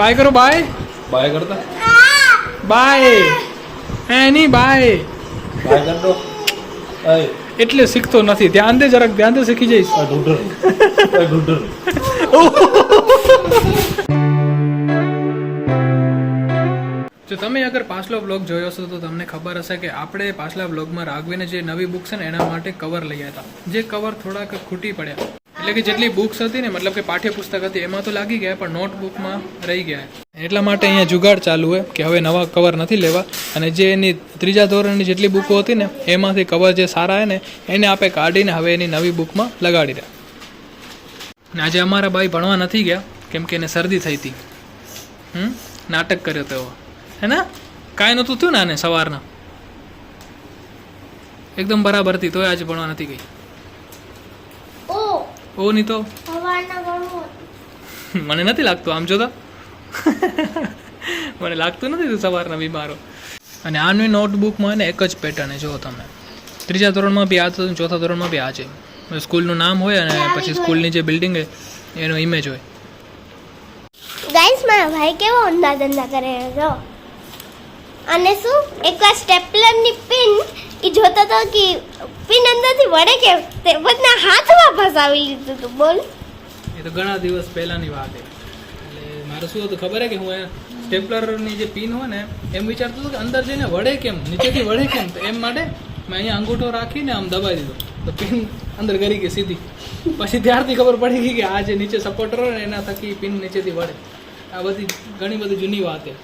By કરો bye. Bye કરતા. Bye. એની બાય. બાય કરતો એટલે શીખતો નથી. ધ્યાન દે જરાક ધ્યાન દે શીખી જઈશ. ઢૂંઢર. ઢૂંઢર. જો તમે અગર પાછલો બ્લોગ જોયો હશે તો તમને ખબર હશે કે આપણે પાછલા બ્લોગમાં રાઘવીને જે નવી બુક છે ને એના માટે કવર લઈ હતા. જે કવર થોડાક ખૂટી પડ્યા. એટલે કે જેટલી બુક્સ હતી ને, મતલબ કે પાઠ્યપુસ્તક હતી, એમાં તો લાગી ગયા, પણ નોટબુકમાં રહી ગયા. એટલા માટે અહીંયા જુગાડ ચાલુ હોય કે હવે નવા કવર નથી લેવા. અને જે એની ત્રીજા ધોરણની જેટલી બુકો હતી ને, એમાંથી કવર જે સારા હે ને, એને આપણે કાઢીને હવે એની નવી બુકમાં લગાડી રહ્યા. ને આજે અમારા ભાઈ ભણવા નથી ગયા, કેમ કે એને શરદી થઈ હતી. હમ? નાટક કર્યો તો એવો. હે ને? કાંઈ નહોતું થયું ને આને સવારના? એકદમ બરાબર હતી, તોય આજે ભણવા નથી ગઈ. ઓ નહીં તો? મને નથી લાગતું આમ જોતા મને લાગતું નથી તું સવારના બીમારો. અને આની નોટબુકમાં એક જ પેટર્ન જો તમે. ત્રીજા ધોરણમાં બી આ ચોથા ધોરણમાં બી આ છે. સ્કૂલનું નામ હોય અને પછી સ્કૂલની જે બિલ્ડિંગ હોય એનો ઇમેજ હોય. ગાઈસ મારા ભાઈ કેવો ઊંધા ધંધા કરે છે જો. અને શું? એકવાર સ્ટેપલરની પિન એ જોતો તો કે પિન વળે કે તે બધા હાથમાં ફસાવી લીધું તું બોલ. એ તો ઘણા દિવસ પહેલાંની વાત છે એટલે મારે શું હતું ખબર હે કે હું સ્ટેપલરની જે પિન હોય ને એમ વિચારતો હતો કે અંદર જઈને વળે કેમ નીચેથી વળે કેમ? તો એમ માટે મેં અહીંયા અંગૂઠો રાખીને આમ દબાવી દીધો. તો પિન અંદર ગરી ગઈ સીધી. પછી ત્યારથી ખબર પડી ગઈ કે આ જે નીચે સપોર્ટર હોય ને એના થકી પિન નીચેથી વળે. આ બધી ઘણી બધી જૂની વાત છે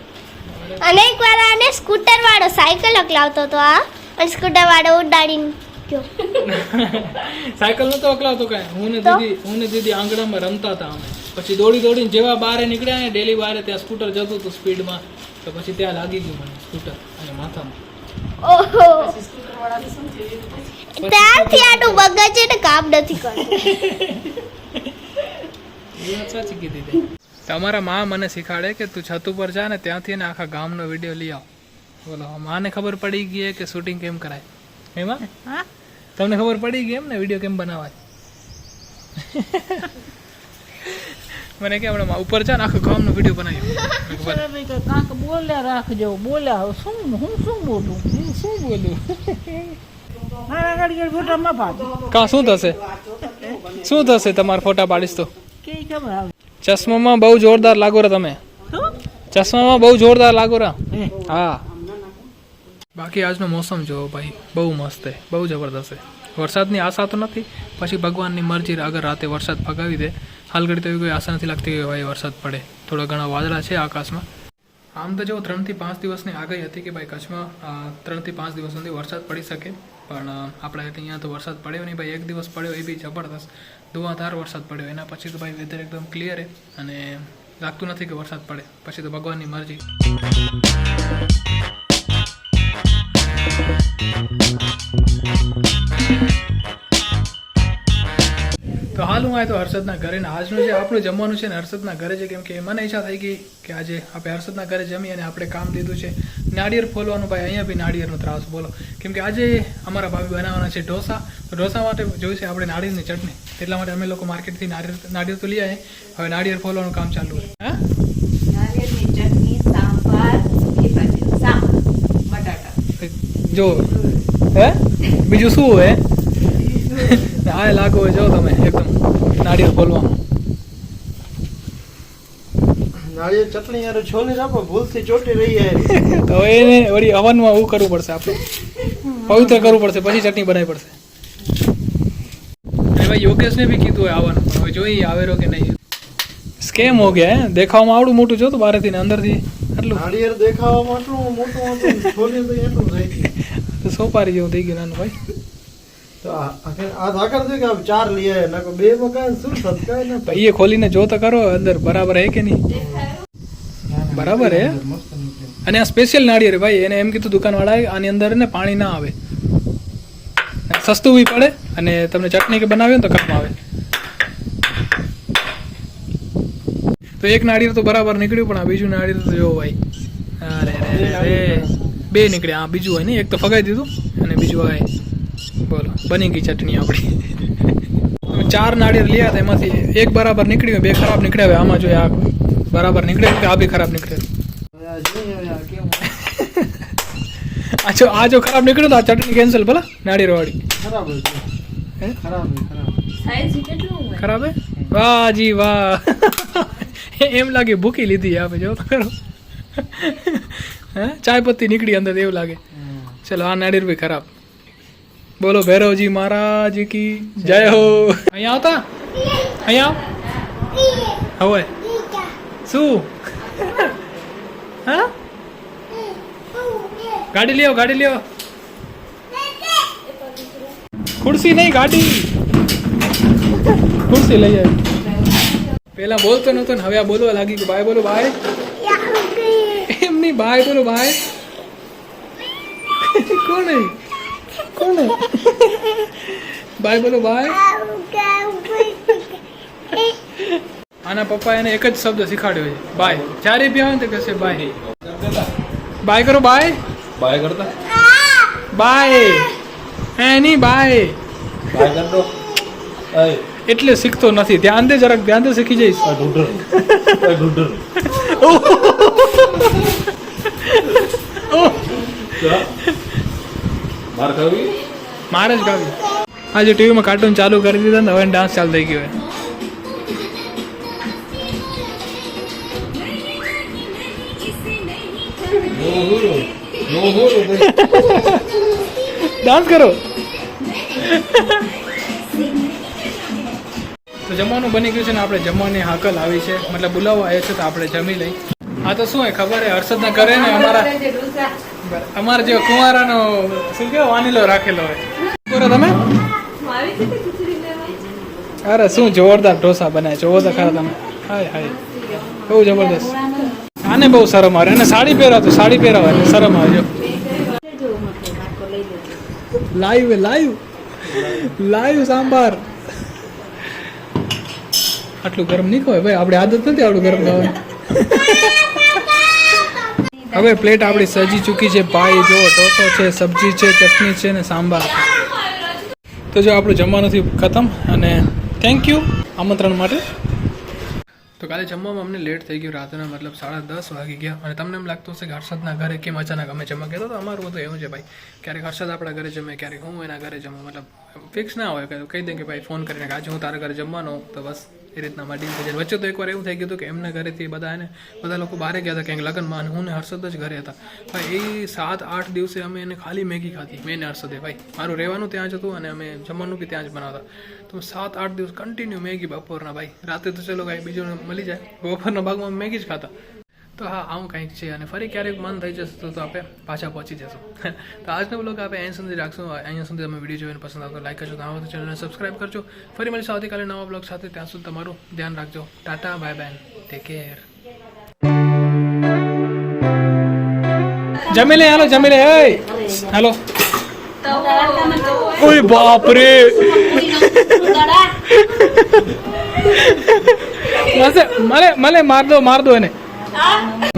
અને એકવાર આને સ્કૂટર વાળો સાયકલ અકલાવતો હતો આ અને સ્કૂટર વાળો ઉડાડીને સાયકલ નતો અકલાવતો કાંઈ. હું ને તો? દીદી હું ને દીદી આંગણામાં રમતા હતા અમે. પછી દોડી દોડીને જેવા બારે નીકળ્યા ને ડેલી બારે ત્યાં સ્કૂટર જતું હતું સ્પીડમાં તો પછી ત્યાં લાગી ગયું મને સ્કૂટર અને માથામાં. ત્યારથી આટલું બગા છે કામ નથી કરતું. સાચી કીધી તમારા મા મને શીખાડે કે તું છત ઉપર જા ને ત્યાંથી ને આખા ગામનો વીડિયો લઈ આવ. બોલો માને ખબર પડી ગઈ કે શૂટિંગ કેમ કરાય? એમાં? તમને ખબર પડી ગઈ એમ ને વીડિયો કેમ બનાવાય? મને કે હમણાં ઉપર છે ને આખા ગામનો વીડિયો બનાવ્યો. કાંક બોલ્યા રાખજો. બોલ્યા શું હું શું બોલું? હું શું બોલું? મારા ગાડી ભાગ. કા શું થશે? શું થશે? તમારા ફોટા પાડીશ તો. ચશ્મામાં બહુ જોરદાર લાગો રા તમે. ચશ્મામાં બહુ જોરદાર લાગો રા. હા. બાકી આજનો મોસમ જુઓ ભાઈ, બહુ મસ્ત છે, બહુ જબરદસ્ત છે. વરસાદની આશા તો નથી, પછી ભગવાનની મરજી અગર રાતે વરસાદ ફગાવી દે. હાલ તો એવી કોઈ આશા નથી લાગતી કે ભાઈ વરસાદ પડે. થોડા ઘણા વાદળા છે આકાશમાં. આમ તો જો ત્રણથી પાંચ દિવસની આગાહી હતી કે ભાઈ કચ્છમાં ત્રણથી પાંચ દિવસ સુધી વરસાદ પડી શકે. પણ આપણે અહીંયા તો વરસાદ પડ્યો નહીં ભાઈ, એક દિવસ પડ્યો એ બી જબરદસ્ત. ધુવાધાર વરસાદ પડ્યો. એના પછી તો ભાઈ વેધર એકદમ ક્લિયર છે અને લાગતું નથી કે વરસાદ પડે. પછી તો ભગવાનની મરજી. હાલ આવ્યો તો હર્ષદના ઘરે ને આજનું જે આપણું જમવાનું છે ને હર્ષદના ઘરે છે કેમ કે મને ઈચ્છા થઈ ગઈ કે આજે આપણે હર્ષદના ઘરે જમી અને આપણે કામ દીધું છે. નાળિયેર ફોલવાનું ભાઈ અહીંયા બી નાળિયેરનો ત્રાસ બોલો. કેમ કે આજે અમારા ભાભી બનાવવાના છે ઢોસા. તો ઢોસા માટે જોઈશે આપણે નાળિયેરની ચટણી. એટલા માટે અમે લોકો માર્કેટથી નાળિયેર નાળિયેર તો લઈ આવીએ. હવે નાળિયેર ફોલવાનું કામ ચાલુ છે. હા? જો હે? બીજું શું હે આ લાગુ હોય જો તમે એકદમ નાળિયેર ફોલવામાં નાળિયેર ચટણી યાર છોલી રાખો ભૂલથી ચોટી રહી હે તો એને વળી હવનમાં એવું કરવું પડશે આપણે. પવિત્ર કરવું પડશે પછી ચટણી બનાવવી પડશે. ભાઈ યોગેશને બી કીધું હોય આવવાનું પણ હવે જોઈએ આવેરો કે નહીં. સ્કેમ હો ગયા હે? દેખાવામાં આવડું મોટું જોતું બહારથી ને અંદરથી. આટલું. નાળિયેર દેખાવામાં આટલું મોટું છોલી તો એટલું થઈ સોપારી જેવું થઈ ગયું નાનું ભાઈ. એ ખોલીને જો તો કરો અંદર બરાબર હે કે નહીં? બરાબર હે? અને આ સ્પેશિયલ નાળિયેર ભાઈ એને એમ કીધું દુકાનવાળાએ આની અંદર ને પાણી ના આવે. સસ્તું બી પડે અને તમને ચટણી કે બનાવ્યો તો કામ આવે. તો એક નાળિયેર તો બરાબર નીકળ્યું પણ આ બીજું નાળિયેર તો જો ભાઈ. અરે રે. બે નીકળ્યા આ બીજું હોય ને એક તો ફગાઈ દીધું અને બીજું આ બોલો બની ગઈ ચટણી આપણી. ચાર નાળિયેર લીયા હતા એમાંથી. એક બરાબર નીકળ્યું બે ખરાબ નીકળ્યા હવે આમાં જોઈએ આ બરાબર નીકળ્યું કે આ બી ખરાબ નીકળ્યું હવે આ આ જો આ જો ખરાબ નીકળ્યું તો આ ચટણી કેન્સલ ભલા નાળિયેર વાળી ખરાબ હે? ખરાબ ખરાબ હે? વાહ જી વાહ. એમ લાગે ભૂકી લીધી આપે જો ખરો. હે? ચાય પત્તી નીકળી અંદર એવું લાગે. ચલો આ નાળિયેર બી ખરાબ. બોલો ભૈરવજી મહારાજ કી જય હો. અહીંયા આવતા? અહીંયા આવ. હવે? શું? હા? ગાડી લ્યો ગાડી લ્યો. ખુરશી નહીં ગાડી. ખુરશી લઈ આવી. પેલા બોલતો નતો ને હવે આ બોલવા લાગી કે બાય બોલો બાય એમ નહીં બાય બોલો બાય કોને કોને બાય બોલો બાય આના પપ્પા એને એક જ શબ્દ શીખાડ્યો છે. બાય જ્યારે બી આવે ને કહેશે બાય બાય કરો બાય બાય કરતા? બાય હે નહીં બાય બાય કરતો? એટલે શીખતો નથી. ધ્યાન દે જરાક ધ્યાન દે શીખી જઈશ. ઢૂંઢર માર ખાવી? મારે જ ગાવી આજે ટીવીમાં કાર્ટૂન ચાલુ કરી દીધા ને, હવે ડાન્સ ચાલુ થઈ ગયો ડાન્સ કરો. તો જમવાનું બની ગયું છે ને, આપણે જમવાની હાકલ આવી છે. મતલબ બોલાવવા આવ્યો છે તો આપણે જમી લઈ આ તો શું હોય, ખબર હે હર્ષદના કરે ને અમારા અમારા જે કુંવારાનો શું કે વાનીલો રાખેલો હોય. બોલો તમે? અરે શું જોરદાર ઢોસા બનાવે જોવો તો ખરા તમે. હાય હાય. બહુ જબરદસ્ત. આને બહુ શરમ આવે. અને સાડી પહેરા તો સાડી પહેરાવે એટલે શરમ આવે જો. લાઈવ લાઈવ લાઈવ સાંભાર. આટલું ગરમ નહીં ખવાય ભાઈ. આપણે આદત નથી આટલું ગરમ ખાવાની. હવે પ્લેટ આપણી સજી ચૂકી છે, ભાઈ જો ટોસો છે, સબ્જી છે, ચટણી છે ને સાંભાર તો જો આપણું જમવાનુંથી ખતમ અને થેન્ક યુ આમંત્રણ માટે. તો કાલે જમવામાં અમને લેટ થઈ ગયું, રાતના મતલબ સાડા દસ વાગી ગયા. અને તમને એમ લાગતું હશે કે હર્ષદના ઘરે કેમ અચાનક અમે જમવા ગયા? તો અમારું બધું એવું છે ભાઈ. ક્યારેક હર્ષદ આપણા ઘરે જમે, ક્યારેક હું એના ઘરે જમું. મતલબ ફિક્સ ના હોય કહી દે કે ભાઈ ફોન કરીને આજે હું તારા ઘરે જમવાનો તો બસ. એ રીતના મારી થઈ જાય વચ્ચે તો એકવાર એવું થઈ ગયું હતું કે એમના ઘરેથી બધા એને બધા લોકો બહાર ગયા હતા ક્યાંક લગ્નમાં અને હું ને હર્ષદ જ ઘરે હતા. ભાઈ, એ સાત, આઠ દિવસે અમે એને ખાલી મેગી ખાધી, મેં ને હર્ષદે. ભાઈ, મારું રહેવાનું ત્યાં જ હતું અને અમે જમવાનું બી ત્યાં જ બનાવતા. તો સાત, આઠ દિવસ કન્ટિન્યુ મેગી બપોરના, ભાઈ. રાતે તો ચલો કાંઈ બીજું મળી જાય. બપોરના ભાગમાં મેગી જ ખાતા. તો હા, આવું કંઈક છે અને ફરી ક્યારેક મન થઈ જશે તો આપણે પાછા પહોંચી જશું. તો આજનો બ્લોગ આપણે અહીં સુધી રાખશું. અહીંયા સુધી તમે વીડિયો જોઈને પસંદ આવતો લાઈક કરજો. તો ચેનલને સબસ્ક્રાઈબ કરજો. ફરી મળીશું આવતીકાલે નવા બ્લોગ સાથે. ત્યાં સુધી તમારું ધ્યાન રાખજો. Tata bye bye take care જમી લે, હાલો, જમી લે. હાલો. ઓય બાપ રે મને મને માર દો માર દો એને. 啊？